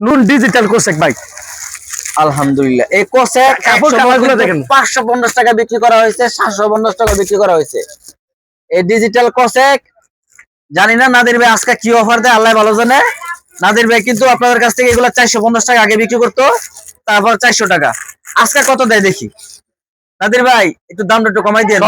নুন digital cosec ভাই। আলহামদুলিল্লাহ। এই কোসেক কাপড় কালারগুলো দেখেন। পাঁচশো পঞ্চাশ টাকা বিক্রি করা হয়েছে সাতশো পঞ্চাশ টাকা বিক্রি করা হয়েছে। এই ডিজিটাল কোসেক জানি না নাদির ভাই আজকে কি অফার দেয় আল্লাহ ভালো জানে। নাদির ভাই কিন্তু আপনাদের কাছ থেকে এগুলো চারশো পঞ্চাশ টাকা আগে বিক্রি করতো তারপর চারশো টাকা। আজকে কত দেয় দেখি? নাদির ভাই একটু দামটা একটু কমাই দিয়ে।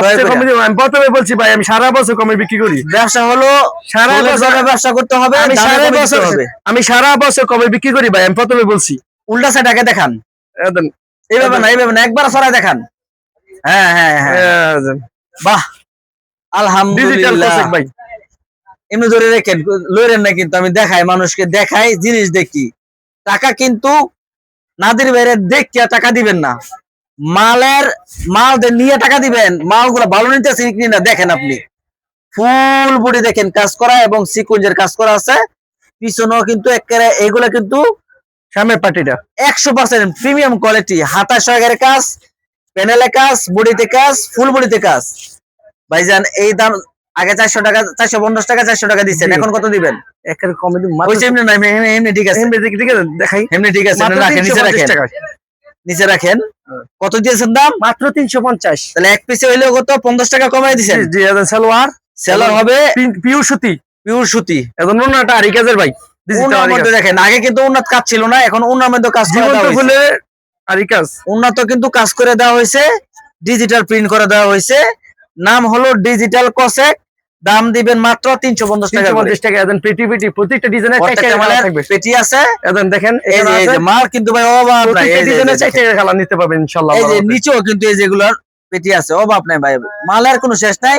আমি প্রথমে বলছি ভাই আমি সারা বছর কমে বিক্রি করি। ব্যবসা হলো সারা বছর- ব্যবসা করতে হবে আমি সারা বছর হবে। আমি সারা বছর কমে বিক্রি করি ভাই আমি প্রথমে বলছি। উল্টা সাইড দেখান। একদম। এইভাবে না এইভাবে না একবার সরাই দেখান। হ্যাঁ হ্যাঁ হ্যাঁ। বাহ। আলহামদুলিল্লাহ। ভাই। এমনি ধরে রেখেন লইরেন না কিন্তু আমি দেখাই মানুষকে দেখাই জিনিস দেখি। টাকা কিন্তু নাদির বাইরে দেখিয়া টাকা দিবেন না। মালের মাল দে- নিয়ে টাকা দিবেন মালগুলো ভালো নিতেছে কি না দেখেন আপনি। ফুল বডি দেখেন কাজ করা এবং সিকুয়েন্সের কাজ করা আছে। পিছনেও কিন্তু একেবারে এগুলো কিন্তু সামনের পার্টিটা। একশো পার্সেন্ট প্রিমিয়াম কোয়ালিটি হাতা সহকারে কাজ প্যানেলে কাজ বডিতে কাজ ফুল বডিতে কাজ। ভাইজান এই দাম আগে চারশো টাকা চারশো পঞ্চাশ টাকা চারশো টাকা দিচ্ছেন এখন কত দিবেন? একের কমে যে এমনি এমনি- এমনি- এমনি ঠিক আছে। এমনি ঠিক আছে দেখাই। এমনি ঠিক আছে রাখেন নিচে রাখেন। নিচে রাখেন। কত দিয়েছেন দাম? মাত্র তিনশো পঞ্চাশ। তাহলে এক পিসে হইলেও কত? পঞ্চাশ টাকা কমাই দিচ্ছেন জি সালোয়ার। সেলার হবে পিউ সুতি। পিওর সুতি। এখন অন্যটা আরি কাজের ভাই দেখেন আগে কিন্তু উন্নত কাজ ছিল না এখন মধ্যে কাজ করে আরি কাজ। উন্নত কিন্তু কাজ করে দেওয়া হয়েছে ডিজিটাল প্রিন্ট করে দেওয়া হয়েছে। নাম হলো ডিজিটাল কসেক দাম দিবেন মাত্র তিনশো পঞ্চাশ টাকা পঞ্চাশ টাকা পেটি পেটি প্রত্যেকটা ডিজাইনের পেটি আছে। একদম দেখেন মাল কিন্তু ভাই অভাব কালার নিতে পারবেন ইনশাল্লাহ নিচেও কিন্তু এই যেগুলোর পেটি আছে অভাব নাই ভাই। মালের কোনো শেষ নাই।